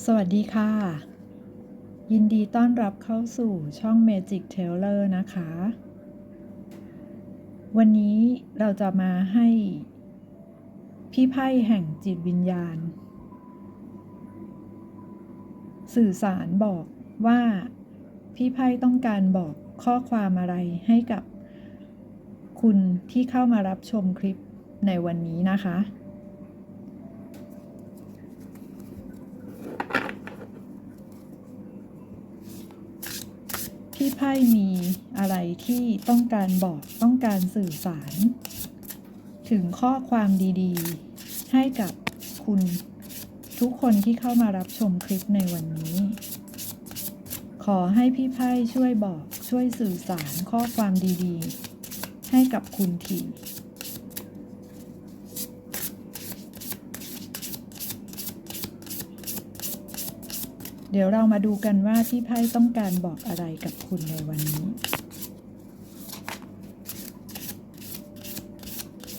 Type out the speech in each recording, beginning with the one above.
สวัสดีค่ะ ยินดีต้อนรับเข้าสู่ช่อง Magic Teller นะคะ วันนี้เราจะมาให้พี่ไพ่แห่งจิตวิญญาณ สื่อสารบอกว่าพี่ไพ่ต้องการบอกข้อความอะไรให้กับคุณที่เข้ามารับชมคลิปในวันนี้นะคะ พี่ไพ่มีอะไรที่ต้องการบอกต้องการสื่อสาร ถึงข้อความดีๆ ให้กับคุณทุกคนที่เข้ามารับชมคลิปในวันนี้ ขอให้พี่ไพ่ช่วยบอกช่วยสื่อสารข้อความดีๆ ให้กับคุณที เดี๋ยวเรามาดูกันว่าพี่ไพ่ต้องการบอกอะไรกับคุณในวันนี้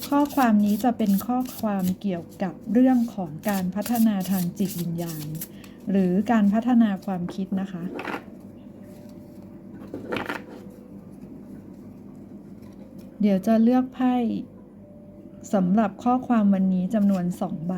ข้อความนี้จะเป็นข้อความเกี่ยวกับเรื่องของการพัฒนาทางจิตวิญญาณ หรือการพัฒนาความคิดนะคะ เดี๋ยวจะเลือกไพ่สำหรับข้อความวันนี้จำนวนสองใบ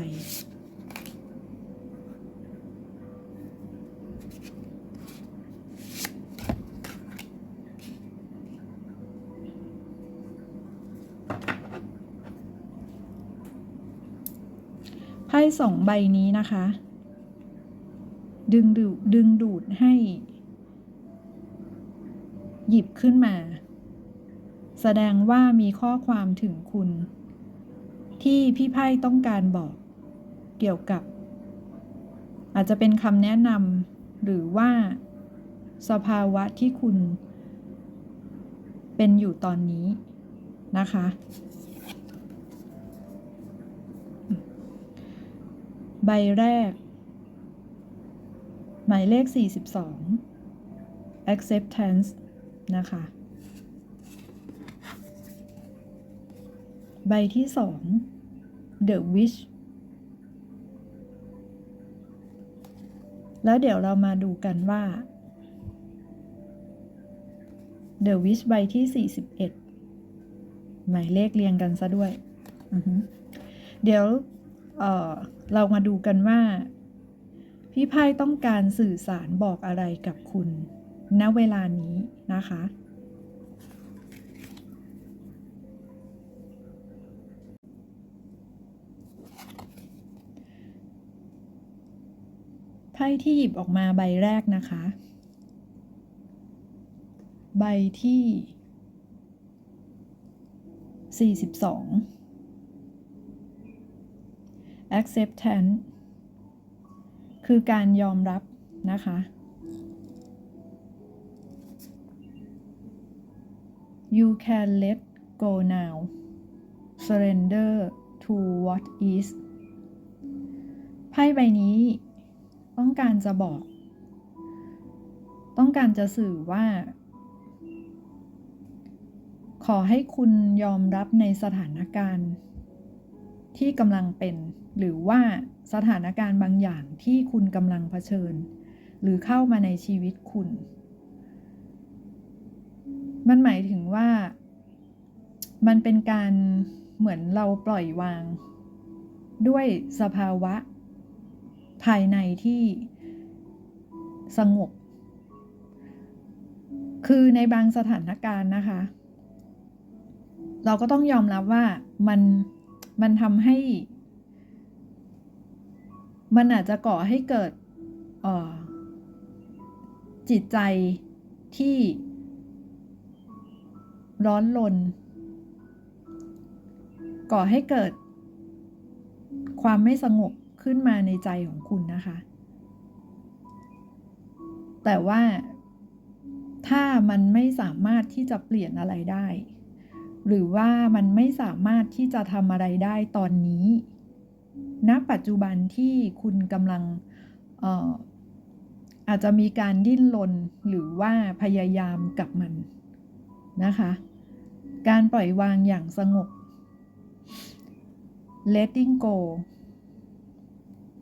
ไพ่ สองใบนี้นะคะ ดึงดูดดึงดูดให้ หยิบขึ้นมา แสดงว่ามีข้อความถึงคุณ ที่พี่ไพ่ต้องการบอก เกี่ยวกับ อาจจะเป็นคำแนะนำหรือว่า สภาวะที่คุณ เป็นอยู่ตอนนี้นะคะ ใบแรก หมายเลข 42 acceptance นะคะ ใบที่สอง the wish แล้วเดี๋ยวเรามาดูกันว่า the wish ใบที่ 41 หมายเลขเรียงกันซะด้วย เดี๋ยว เออเรามาดูกันว่า พี่ไพ่ต้องการสื่อสารบอกอะไรกับคุณณเวลานี้นะคะไพ่ที่หยิบออกมาใบแรกนะคะ ใบที่ 42 acceptance คือการยอมรับนะคะ you can let go now surrender to what is ไพ่ใบนี้ต้องการจะบอก ต้องการจะสื่อว่า ขอให้คุณยอมรับในสถานการณ์ ที่กำลังเป็น หรือว่าสถานการณ์บางอย่างที่คุณกำลังเผชิญ หรือเข้ามาในชีวิตคุณ มันหมายถึงว่ามันเป็นการเหมือนเราปล่อยวาง ด้วยสภาวะ ภายในที่สงบ คือในบางสถานการณ์นะคะ เราก็ต้องยอมรับว่ามัน มันทำให้ มันอาจจะก่อให้เกิดจิตใจที่ร้อนรนก่อให้เกิด ความไม่สงบขึ้นมาในใจของคุณนะคะ แต่ว่าถ้ามันไม่สามารถที่จะเปลี่ยนอะไรได้ หรือว่ามันไม่สามารถที่จะทำอะไรได้ตอนนี้ณปัจจุบันที่คุณกำลังอออาจจะมีการดิ้นรนหรือว่าพยายามกับมันนะคะ การปล่อยวางอย่างสงบ letting go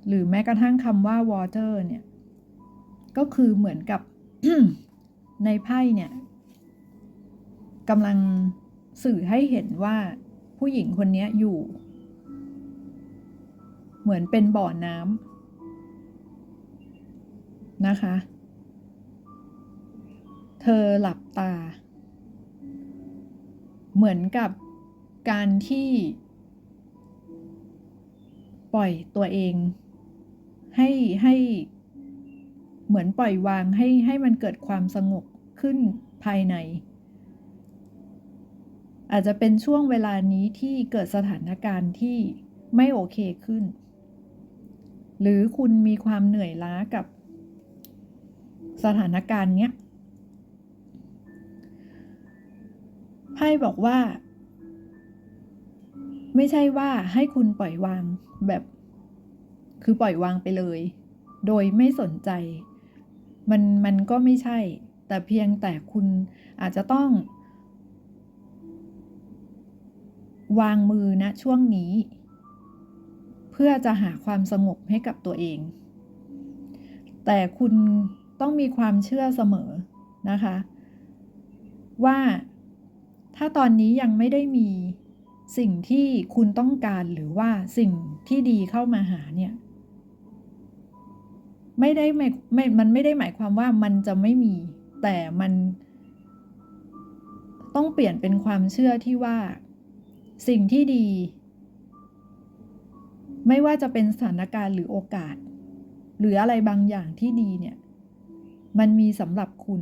หรือแม้กระทั่งคำว่า water เนี่ย ก็คือเหมือนกับในไพ่เนี่ยกำลัง สื่อให้เห็นว่าผู้หญิงคนนี้อยู่ เหมือนเป็นบ่อน้ำนะคะ เธอหลับตา เหมือนกับการที่ ปล่อยตัวเอง ให้ให้เหมือนปล่อยวางให้ให้มันเกิดความสงบขึ้นภายใน อาจจะเป็นช่วงเวลานี้ที่เกิดสถานการณ์ที่ไม่โอเคขึ้น หรือคุณมีความเหนื่อยล้ากับสถานการณ์เนี้ยไพ่บอกว่า ไม่ใช่ว่าให้คุณปล่อยวางแบบ คือปล่อยวางไปเลย โดยไม่สนใจ มันมันก็ไม่ใช่ แต่เพียงแต่คุณอาจจะต้อง วางมือณช่วงนี้ เพื่อจะหาความสงบให้กับตัวเอง แต่คุณต้องมีความเชื่อเสมอนะคะ ว่าถ้าตอนนี้ยังไม่ได้มีสิ่งที่คุณต้องการหรือว่าสิ่งที่ดีเข้ามาหาเนี่ย ไม่ได้ไม่ไม่มันไม่ได้หมายความว่ามันจะไม่มี แต่มัน ต้องเปลี่ยนเป็นความเชื่อที่ว่า สิ่งที่ดี ไม่ว่าจะเป็นสถานการณ์หรือโอกาส หรืออะไรบางอย่างที่ดีเนี่ย มันมีสำหรับคุณ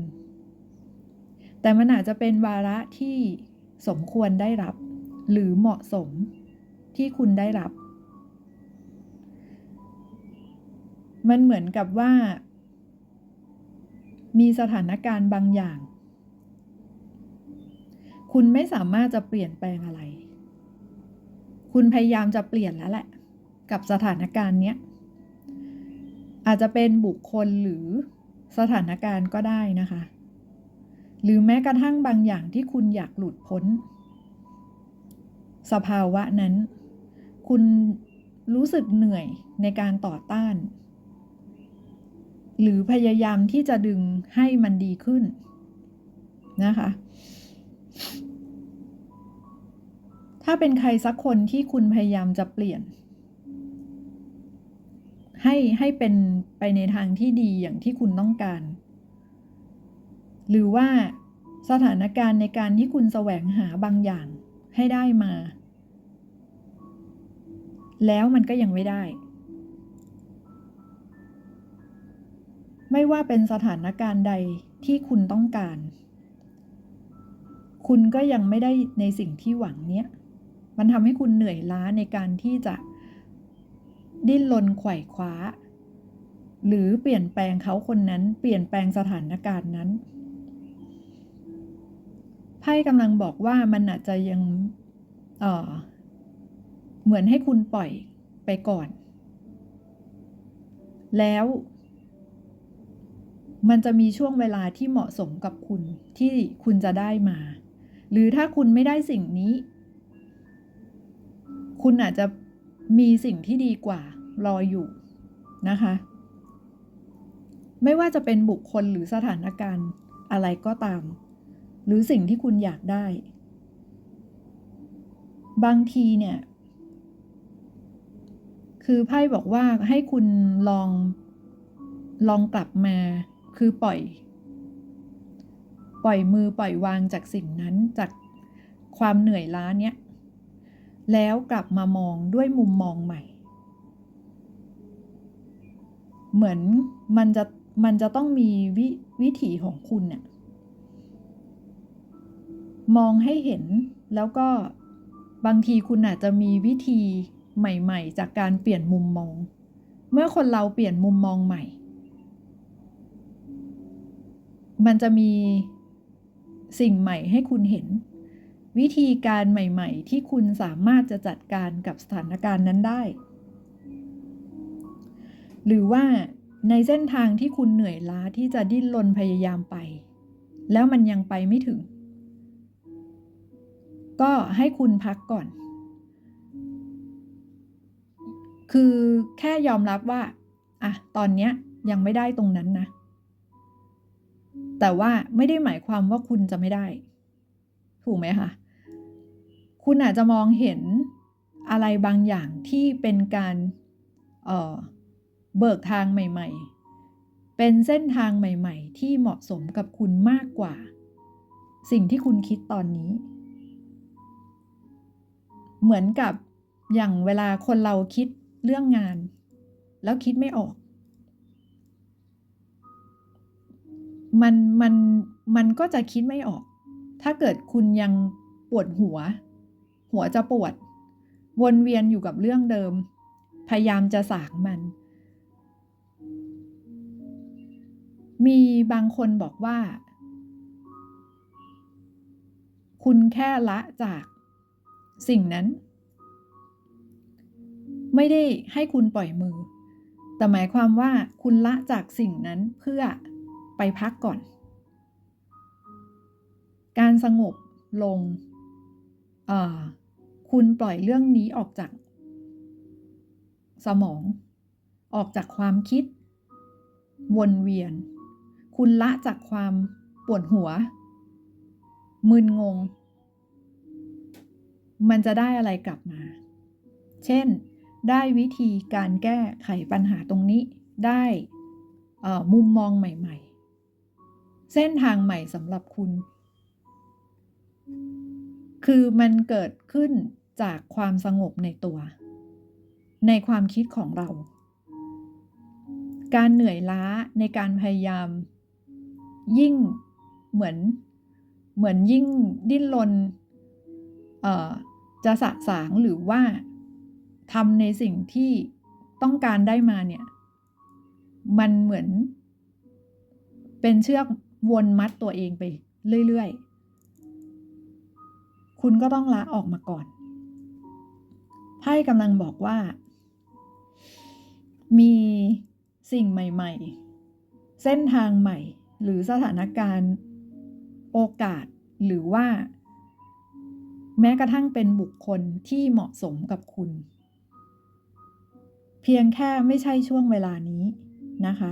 แต่มันอาจจะเป็นวาระที่สมควรได้รับ หรือเหมาะสมที่คุณได้รับ มันเหมือนกับว่า มีสถานการณ์บางอย่าง คุณไม่สามารถจะเปลี่ยนแปลงอะไร คุณพยายามจะเปลี่ยนแล้วแหละ กับสถานการณ์เนี้ย อาจจะเป็นบุคคลหรือสถานการณ์ก็ได้นะคะ หรือแม้กระทั่งบางอย่างที่คุณอยากหลุดพ้น สภาวะนั้น คุณรู้สึกเหนื่อยในการต่อต้าน หรือพยายามที่จะดึงให้มันดีขึ้นนะคะ ถ้าเป็นใครสักคนที่คุณพยายามจะเปลี่ยน ให้ให้เป็นไปในทางที่ดีอย่างที่คุณต้องการ หรือว่าสถานการณ์ในการที่คุณแสวงหาบางอย่างให้ได้มา แล้วมันก็ยังไม่ได้ ไม่ว่าเป็นสถานการณ์ใดที่คุณต้องการ คุณก็ยังไม่ได้ในสิ่งที่หวังเนี้ย มันทำให้คุณเหนื่อยล้าในการที่จะดิ้นรนไขว่คว้า หรือเปลี่ยนแปลงเขาคนนั้นเปลี่ยนแปลงสถานการณ์นั้นไพ่กำลังบอกว่ามันอาจจะยังเเหมือนให้คุณปล่อยไปก่อน แล้วมันจะมีช่วงเวลาที่เหมาะสมกับคุณที่คุณจะได้มา หรือถ้าคุณไม่ได้สิ่งนี้ คุณอาจจะมีสิ่งที่ดีกว่ารออยู่นะคะ ไม่ว่าจะเป็นบุคคลหรือสถานการณ์อะไรก็ตาม หรือสิ่งที่คุณอยากได้ บางทีเนี่ย คือไพ่บอกว่าให้คุณลองลองกลับมาคือปล่อย ปล่อยมือปล่อยวางจากสิ่งนั้นจากความเหนื่อยล้าเนี้ย แล้วกลับมามองด้วยมุมมองใหม่ เหมือนมันจะมันจะต้องมีวิวิถีของคุณเนี่ยมองให้เห็นแล้วก็บางทีคุณอาจจะมีวิธีใหม่ ๆ จากการเปลี่ยนมุมมอง เมื่อคนเราเปลี่ยนมุมมองใหม่ มันจะมีสิ่งใหม่ให้คุณเห็น วิธีการใหม่ ๆ ที่คุณสามารถจะจัดการกับสถานการณ์นั้นได้ หรือว่าในเส้นทางที่คุณเหนื่อยล้าที่จะดิ้นรนพยายามไป แล้วมันยังไปไม่ถึง ก็ให้คุณพักก่อน คือแค่ยอมรับว่าอะตอนเนี้ยยังไม่ได้ตรงนั้นนะ แต่ว่าไม่ได้หมายความว่าคุณจะไม่ได้ ถูกไหมคะ คุณอาจจะมองเห็นอะไรบางอย่างที่เป็นการเออเบิกทางใหม่ ๆ เป็นเส้นทางใหม่ ๆ ที่เหมาะสมกับคุณมากกว่า สิ่งที่คุณคิดตอนนี้ เหมือนกับอย่างเวลาคนเราคิดเรื่องงาน แล้วคิดไม่ออก มันมันมันก็จะคิดไม่ออก ถ้าเกิดคุณยังปวดหัว หัวจะปวด วนเวียนอยู่กับเรื่องเดิม พยายามจะสางมัน มีบางคนบอกว่า คุณแค่ละจากสิ่งนั้น ไม่ได้ให้คุณปล่อยมือ แต่หมายความว่าคุณละจากสิ่งนั้นเพื่อไปพักก่อน การสงบลงอ่า คุณปล่อยเรื่องนี้ออกจาก สมอง ออกจากความคิด วนเวียน คุณละจากความปวดหัว มึนงง มันจะได้อะไรกลับมา เช่น ได้วิธีการแก้ไขปัญหาตรงนี้ ได้มุมมองใหม่ ๆ เส้นทางใหม่สำหรับคุณ คือมันเกิดขึ้น จากความสงบในตัว ในความคิดของเรา การเหนื่อยล้าในการพยายาม ยิ่งเหมือนเหมือนยิ่งดิ้นรนจะสะสางหรือว่าทำในสิ่งที่ต้องการได้มาเนี่ย มันเหมือน เป็นเชือกวนมัดตัวเองไปเรื่อย ๆ คุณก็ต้องละออกมาก่อน ไพ่กำลังบอกว่า มีสิ่งใหม่ ๆ เส้นทางใหม่ หรือสถานการณ์โอกาสหรือว่า แม้กระทั่งเป็นบุคคลที่เหมาะสมกับคุณ เพียงแค่ไม่ใช่ช่วงเวลานี้นะคะ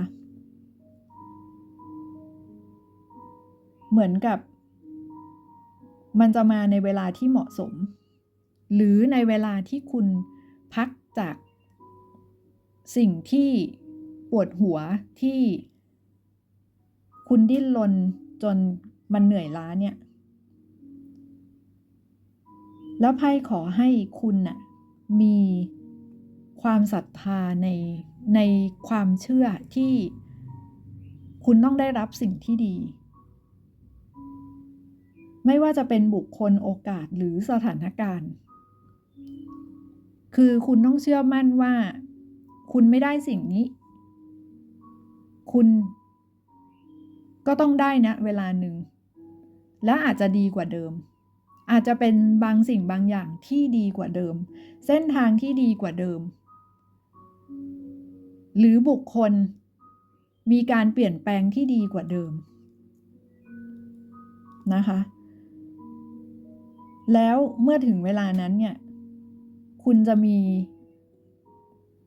เหมือนกับ มันจะมาในเวลาที่เหมาะสม หรือในเวลาที่คุณพักจากสิ่งที่ปวดหัวที่คุณดิ้นรนจนมันเหนื่อยล้าเนี่ย แล้วไพ่ขอให้คุณน่ะมีความศรัทธาในในความเชื่อที่คุณต้องได้รับสิ่งที่ดี ไม่ว่าจะเป็นบุคคลโอกาสหรือสถานการณ์ คือคุณต้องเชื่อมั่นว่า คุณไม่ได้สิ่งนี้ คุณก็ต้องได้นะ เวลาหนึ่ง และอาจจะดีกว่าเดิม อาจจะเป็นบางสิ่งบางอย่างที่ดีกว่าเดิม เส้นทางที่ดีกว่าเดิม หรือบุคคลมีการเปลี่ยนแปลงที่ดีกว่าเดิมนะคะ แล้วเมื่อถึงเวลานั้นเนี่ย คุณจะมี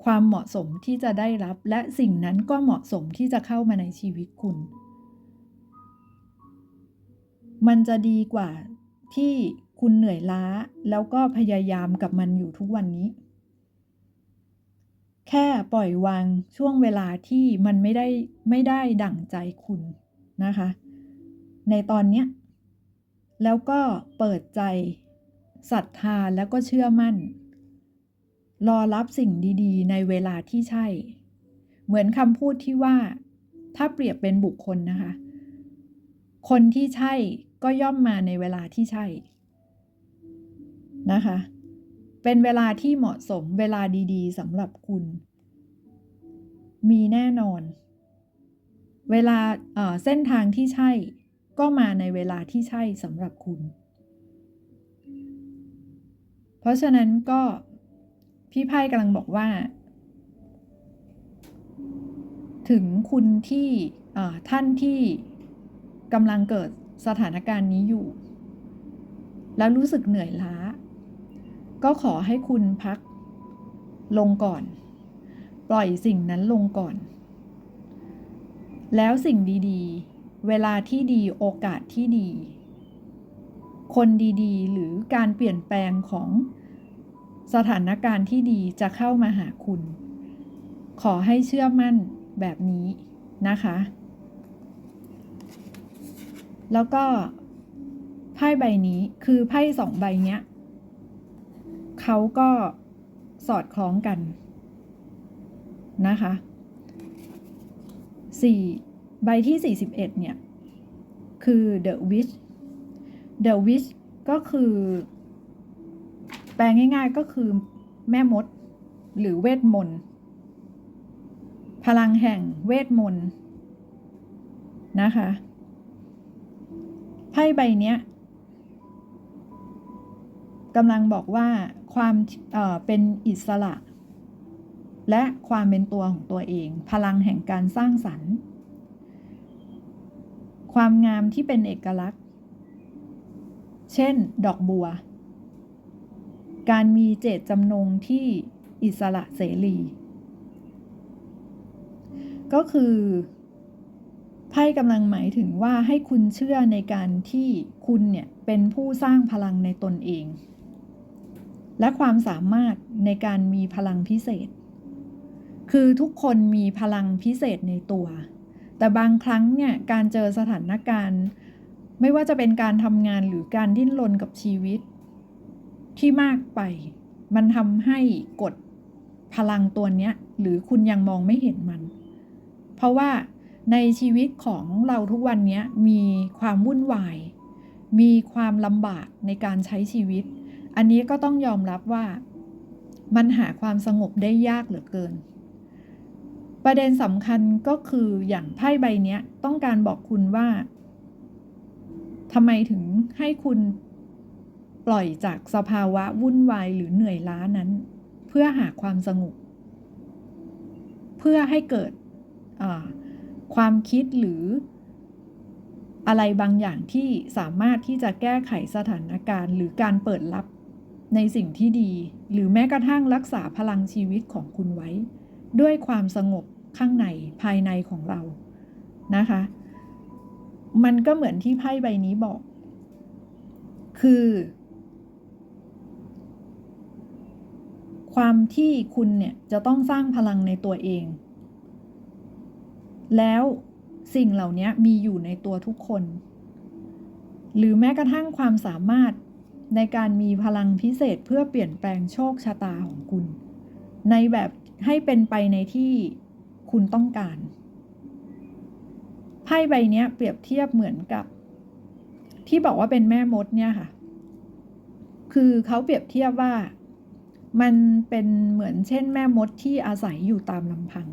ความเหมาะสมที่จะได้รับ และสิ่งนั้นก็เหมาะสมที่จะเข้ามาในชีวิตคุณ มันจะดีกว่าที่คุณเหนื่อยล้าแล้วก็พยายามกับมันอยู่ทุกวันนี้ แค่ปล่อยวางช่วงเวลาที่มันไม่ได้ไม่ได้ดั่งใจคุณนะคะ ในตอนเนี้ยแล้วก็เปิดใจศรัทธาแล้วก็เชื่อมั่น รอรับสิ่งดีๆ ในเวลาที่ใช่ เหมือนคำพูดที่ว่า ถ้าเปรียบเป็นบุคคลนะคะ คนที่ใช่ก็ย่อมมาในเวลาที่ใช่นะคะ เป็นเวลาที่เหมาะสมเวลาดีๆสำหรับคุณ มีแน่นอน เวลาเเส้นทางที่ใช่ ก็มาในเวลาที่ใช่สำหรับคุณ เพราะฉะนั้นก็ พี่ไพ่กำลังบอกว่า ถึงคุณที่ท่านที่กำลังเกิดสถานการณ์นี้อยู่ แล้วรู้สึกเหนื่อยล้า ก็ขอให้คุณพักลงก่อน ปล่อยสิ่งนั้นลงก่อน แล้วสิ่งดีๆ เวลาที่ดีโอกาสที่ดี คนดีๆ หรือการเปลี่ยนแปลงของ สถานการณ์ที่ดีจะเข้ามาหาคุณ ขอให้เชื่อมั่นแบบนี้นะคะ แล้วก็ไพ่ใบนี้คือไพ่สองใบเนี้ยเขาก็สอดคล้องกันนะคะสี่ใบที่ 41 เนี่ย คือ The Witch The Witch ก็คือ แปลง่าย ๆ ก็คือแม่มด หรือเวทมนต์ พลังแห่งเวทมนต์นะคะไพ่ใบเนี้ยกำลังบอกว่าความเเป็นอิสระ และความเป็นตัวของตัวเอง พลังแห่งการสร้างสรรค์ ความงามที่เป็นเอกลักษณ์ เช่น ดอกบัว การมีเจตจำนงที่อิสระเสรี ก็คือไพ่กำลังหมายถึงว่าให้คุณเชื่อในการที่คุณเนี่ยเป็นผู้สร้างพลังในตนเอง และความสามารถในการมีพลังพิเศษ คือทุกคนมีพลังพิเศษในตัว แต่บางครั้งเนี่ยการเจอสถานการณ์ ไม่ว่าจะเป็นการทำงานหรือการดิ้นรนกับชีวิต ที่มากไป มันทำให้กดพลังตัวเนี้ย หรือคุณยังมองไม่เห็นมัน เพราะว่าในชีวิตของเราทุกวันนี้มีความวุ่นวาย มีความลำบากในการใช้ชีวิต อันนี้ก็ต้องยอมรับว่ามันหาความสงบได้ยากเหลือเกิน ประเด็นสำคัญก็คืออย่างไพ่ใบนี้ต้องการบอกคุณว่าทำไมถึงให้คุณ ปล่อยจากสภาวะวุ่นวายหรือเหนื่อยล้านั้น เพื่อหาความสงบเพื่อให้เกิดความคิดหรืออะไรบางอย่างที่สามารถที่จะแก้ไขสถานการณ์ หรือการเปิดรับในสิ่งที่ดี หรือแม้กระทั่งรักษาพลังชีวิตของคุณไว้ ด้วยความสงบข้างในภายในของเรานะคะ มันก็เหมือนที่ไพ่ใบนี้บอก คือ ความที่คุณเนี่ยจะต้องสร้างพลังในตัวเอง แล้วสิ่งเหล่านี้มีอยู่ในตัวทุกคน หรือแม้กระทั่งความสามารถในการมีพลังพิเศษเพื่อเปลี่ยนแปลงโชคชะตาของคุณ ในแบบให้เป็นไปในที่คุณต้องการไพ่ใบนี้เปรียบเทียบเหมือนกับ ที่บอกว่าเป็นแม่มดเนี่ยค่ะ คือเขาเปรียบเทียบว่า มันเป็นเหมือนเช่นแม่มดที่อาศัยอยู่ตามลำพัง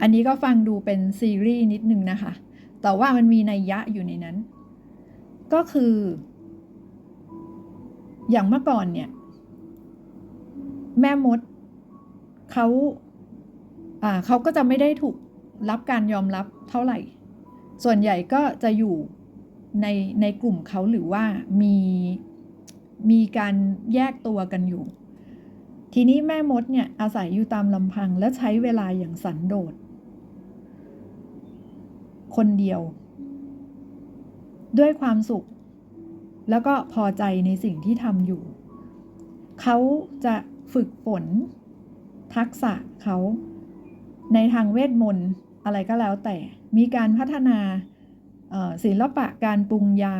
อันนี้ก็ฟังดูเป็นซีรีส์นิดนึงนะคะ แต่ว่ามันมีนัยยะอยู่ในนั้น ก็คือ อย่างเมื่อก่อนเนี่ย แม่มดเขาอ่าเขาก็จะไม่ได้ถูกรับการยอมรับเท่าไหร่ ส่วนใหญ่ก็จะอยู่ในในกลุ่มเขาหรือว่ามี มีการแยกตัวกันอยู่ ทีนี้แม่มดเนี่ยอาศัยอยู่ตามลำพังและใช้เวลาอย่างสันโดษ คนเดียว ด้วยความสุข แล้วก็พอใจในสิ่งที่ทำอยู่ เขาจะฝึกฝน ทักษะเขาในทางเวทมนต์อะไรก็แล้วแต่ มีการพัฒนาศิลปะการปรุงยา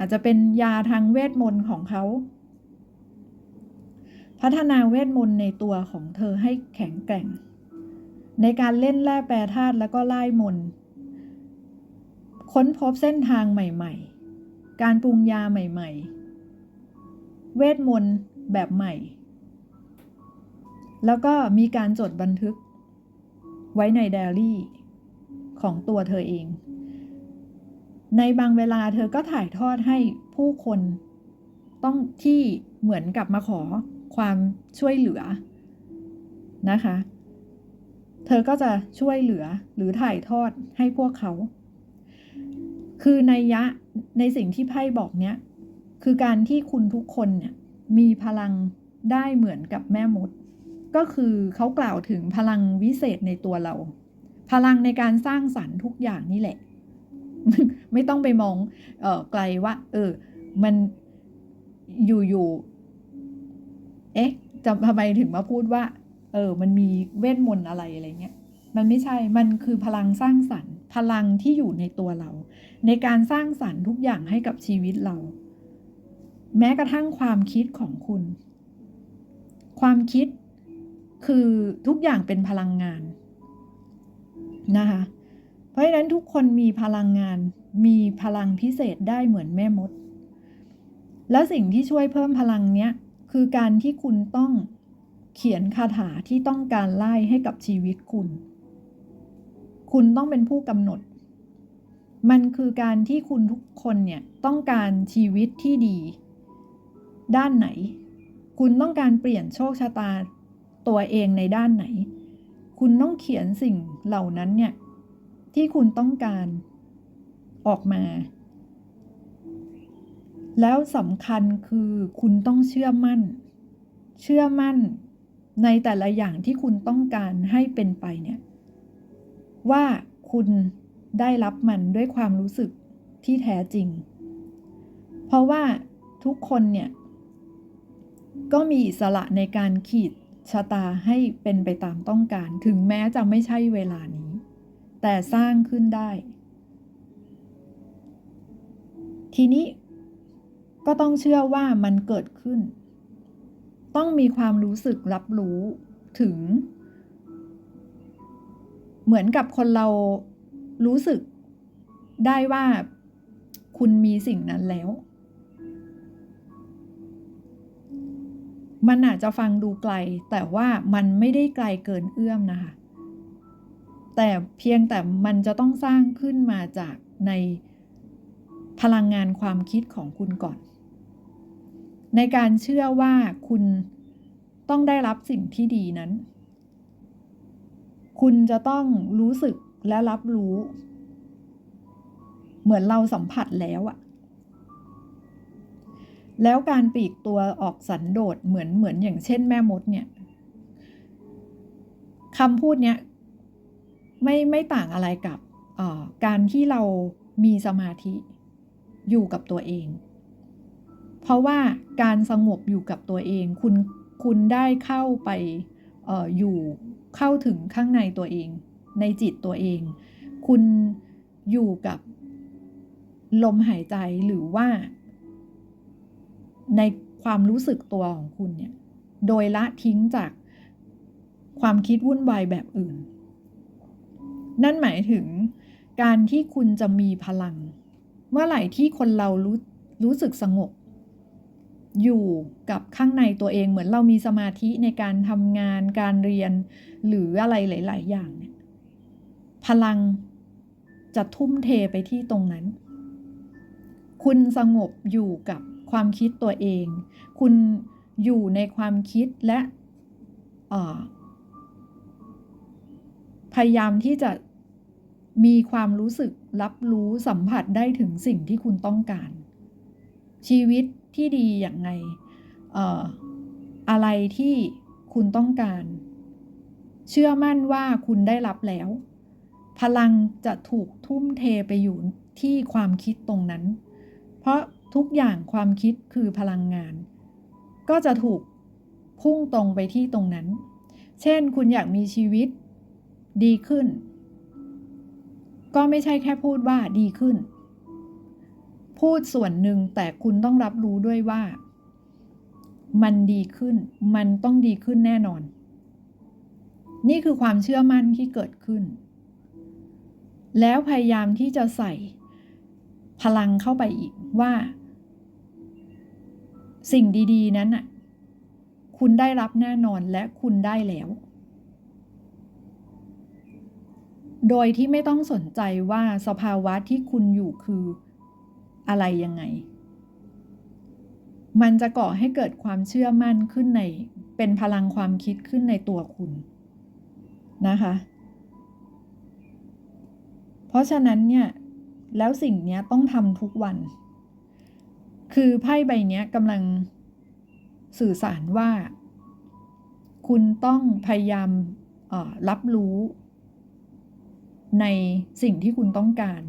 อาจจะเป็นยาทางเวทมนต์ของเขา พัฒนาเวทมนต์ในตัวของเธอให้แข็งแกร่ง ในการเล่นแร่แปรธาตุแล้วก็ไล่มนต์ค้นพบเส้นทางใหม่ๆ การปรุงยาใหม่ๆ เวทมนต์แบบใหม่ แล้วก็มีการจดบันทึกไว้ในไดอารี่ของตัวเธอเอง ในบางเวลาเธอก็ถ่ายทอดให้ผู้คนต้องที่เหมือนกับมาขอความช่วยเหลือนะคะ เธอก็จะช่วยเหลือหรือถ่ายทอดให้พวกเขา คือในยะในสิ่งที่ไพ่บอกเนี้ยคือการที่คุณทุกคนเนี่ยมีพลังได้เหมือนกับแม่มด ก็คือเขากล่าวถึงพลังวิเศษในตัวเรา พลังในการสร้างสรรค์ทุกอย่างนี่แหละ ไม่ต้องไปมองเออไกลว่า เออ มันอยู่ๆเอ๊ะจะทำไมถึงมาพูดว่า เออ มันมีเวทมนต์อะไรอะไรเงี้ยมันไม่ใช่ มันคือพลังสร้างสรรค์ พลังที่อยู่ในตัวเรา ในการสร้างสรรค์ทุกอย่างให้กับชีวิตเรา แม้กระทั่งความคิดของคุณ ความคิดคือทุกอย่างเป็นพลังงานนะคะ เพราะฉะนั้นทุกคนมีพลังงาน มีพลังพิเศษได้เหมือนแม่มด แล้วสิ่งที่ช่วยเพิ่มพลังเนี้ยคือการที่คุณต้องเขียนคาถาที่ต้องการไล่ให้กับชีวิตคุณ คุณต้องเป็นผู้กำหนด มันคือการที่คุณทุกคนเนี่ยต้องการชีวิตที่ดี ด้านไหน คุณต้องการเปลี่ยนโชคชะตาตัวเองในด้านไหน คุณต้องเขียนสิ่งเหล่านั้นเนี่ย ที่คุณต้องการออกมา แล้วสำคัญคือคุณต้องเชื่อมั่น เชื่อมั่นในแต่ละอย่างที่คุณต้องการให้เป็นไปเนี่ย ว่าคุณได้รับมันด้วยความรู้สึกที่แท้จริง เพราะว่าทุกคนเนี่ย ก็มีอิสระในการขีดชะตาให้เป็นไปตามต้องการ ถึงแม้จะไม่ใช่เวลานี้ แต่สร้างขึ้นได้ ทีนี้ก็ต้องเชื่อว่ามันเกิดขึ้น ต้องมีความรู้สึกรับรู้ถึง เหมือนกับคนเรารู้สึกได้ว่าคุณมีสิ่งนั้นแล้ว มันอาจจะฟังดูไกล แต่ว่ามันไม่ได้ไกลเกินเอื้อมนะคะ แต่เพียงแต่มันจะต้องสร้างขึ้นมาจากในพลังงานความคิดของคุณก่อน ในการเชื่อว่าคุณต้องได้รับสิ่งที่ดีนั้น คุณจะต้องรู้สึกและรับรู้ เหมือนเราสัมผัสแล้วอะแล้วการปีกตัวออกสันโดษเหมือนเหมือนอย่างเช่นแม่มดเนี่ยคำพูดเนี้ย ไม่ไม่ต่างอะไรกับการที่เรามีสมาธิอยู่กับตัวเอง เพราะว่าการสงบอยู่กับตัวเอง คุณคุณได้เข้าไปออยู่เข้าถึงข้างในตัวเอง ในจิตตัวเอง คุณอยู่กับลมหายใจหรือว่า ในความรู้สึกตัวของคุณเนี่ย โดยละทิ้งจากความคิดวุ่นวายแบบอื่น นั่นหมายถึงการที่คุณจะมีพลัง เมื่อไหร่ที่คนเรารู้รู้สึกสงบ อยู่กับข้างในตัวเองเหมือนเรามีสมาธิในการทำงานการเรียน หรืออะไรหลาย ๆ อย่างเนี่ยพลังจะทุ่มเทไปที่ตรงนั้น คุณสงบอยู่กับความคิดตัวเอง คุณอยู่ในความคิดและ ยายามที่จะมีความรู้สึกรับรู้สัมผัสได้ถึงสิ่งที่คุณต้องการ ชีวิตที่ดีอย่างไงอออะไรที่คุณต้องการ เชื่อมั่นว่าคุณได้รับแล้ว พลังจะถูกทุ่มเทไปอยู่ที่ความคิดตรงนั้น เพราะทุกอย่างความคิดคือพลังงาน ก็จะถูกพุ่งตรงไปที่ตรงนั้น เช่น คุณอยากมีชีวิต ดีขึ้น ก็ไม่ใช่แค่พูดว่าดีขึ้น พูดส่วนหนึ่งแต่คุณต้องรับรู้ด้วยว่า มันดีขึ้น มันต้องดีขึ้นแน่นอน นี่คือความเชื่อมั่นที่เกิดขึ้น แล้วพยายามที่จะใส่พลังเข้าไปอีกว่า สิ่งดี ๆ นั้นน่ะ คุณได้รับแน่นอนและคุณได้แล้ว โดยที่ไม่ต้องสนใจว่าสภาวะที่คุณอยู่คืออะไรยังไง มันจะก่อให้เกิดความเชื่อมั่นขึ้นใน เป็นพลังความคิดขึ้นในตัวคุณนะคะ เพราะฉะนั้นเนี่ย แล้วสิ่งนี้ต้องทำทุกวัน คือไพ่ใบนี้กำลังสื่อสารว่า คุณต้องพยายามรับรู้ ในสิ่งที่คุณต้องการ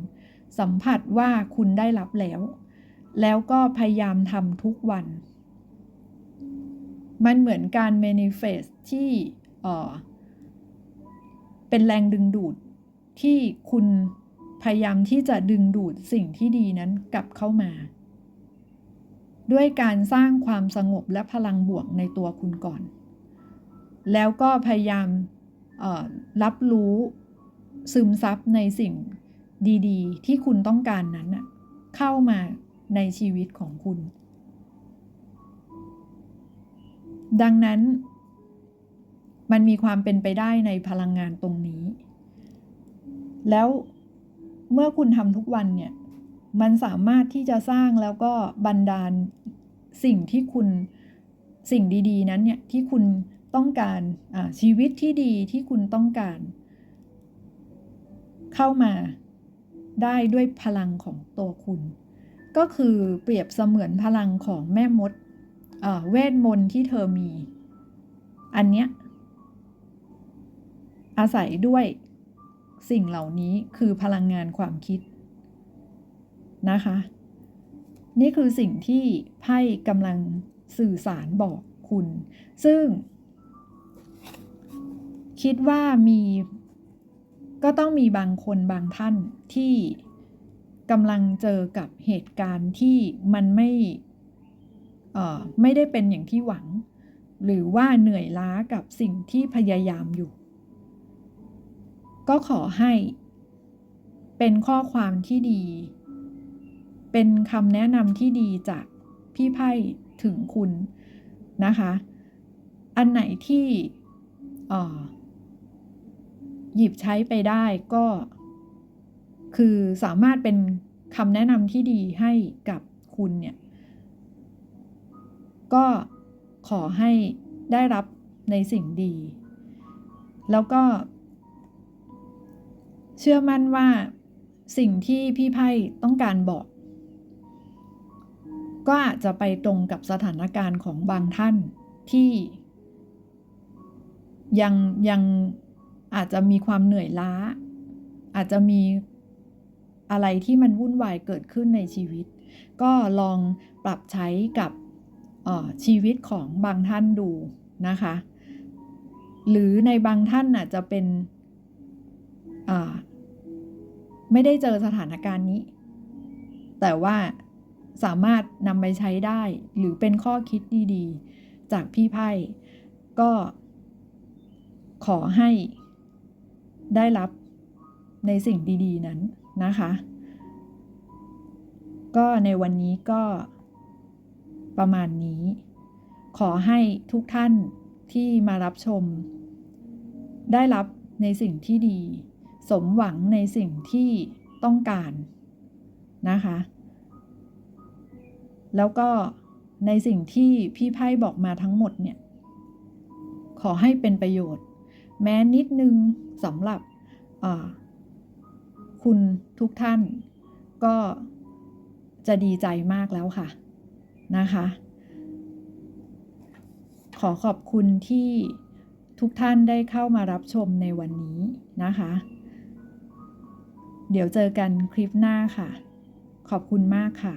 สัมผัสว่าคุณได้รับแล้ว แล้วก็พยายามทำทุกวัน มันเหมือนการ manifest ที่เออเป็นแรงดึงดูดที่คุณพยายามที่จะดึงดูดสิ่งที่ดีนั้นกลับเข้ามา ด้วยการสร้างความสงบและพลังบวกในตัวคุณก่อน แล้วก็พยายามออรับรู้ ซึมซับในสิ่งดีๆ ที่คุณต้องการนั้นน่ะเข้ามาในชีวิตของคุณ ดังนั้น มันมีความเป็นไปได้ในพลังงานตรงนี้ แล้วเมื่อคุณทำทุกวันเนี่ย มันสามารถที่จะสร้างแล้วก็บันดาลสิ่งที่คุณสิ่งดี ๆ นั้นเนี่ยที่คุณต้องการชีวิตที่ดีที่คุณต้องการ เข้ามาได้ด้วยพลังของตัวคุณ ก็คือเปรียบเสมือนพลังของแม่มดเวทมนต์ที่เธอมี อันเนี้ยอาศัยด้วยสิ่งเหล่านี้คือพลังงานความคิดนะคะ นี่คือสิ่งที่ไพ่กำลังสื่อสารบอกคุณ ซึ่ง คิดว่ามี ก็ต้องมีบางคนบางท่านที่กำลังเจอกับเหตุการณ์ที่มันไม่ไม่ได้เป็นอย่างที่หวัง หรือว่าเหนื่อยล้ากับสิ่งที่พยายามอยู่ ก็ขอให้เป็นข้อความที่ดี เป็นคำแนะนำที่ดีจากพี่ไพ่ถึงคุณนะคะ อันไหนที่ หยิบใช้ไปได้ก็ คือสามารถเป็นคำแนะนำที่ดีให้กับคุณเนี่ย ก็ขอให้ได้รับในสิ่งดี แล้วก็ เชื่อมั่นว่าสิ่งที่พี่ไพ่ต้องการบอก ก็อาจจะไปตรงกับสถานการณ์ของบางท่านที่ยังยัง อาจจะมีความเหนื่อยล้า อาจจะมีอะไรที่มันวุ่นวายเกิดขึ้นในชีวิต ก็ลองปรับใช้กับชีวิตของบางท่านดูนะคะ หรือในบางท่านอาจจะเป็นไม่ได้เจอสถานการณ์นี้ แต่ว่าสามารถนำไปใช้ได้ หรือเป็นข้อคิดดีๆ จากพี่ไพ่ก็ขอให้ ได้รับในสิ่งดีๆนั้นนะคะ ก็ในวันนี้ก็ประมาณนี้ ขอให้ทุกท่านที่มารับชม ได้รับในสิ่งที่ดี สมหวังในสิ่งที่ต้องการนะคะ แล้วก็ในสิ่งที่พี่ไพ่บอกมาทั้งหมดเนี่ย ขอให้เป็นประโยชน์ แม้นิดนึงสำหรับคุณทุกท่าน ก็จะดีใจมากแล้วค่ะนะคะ ขอขอบคุณที่ทุกท่านได้เข้ามารับชมในวันนี้นะคะ เดี๋ยวเจอกันคลิปหน้าค่ะ ขอบคุณมากค่ะ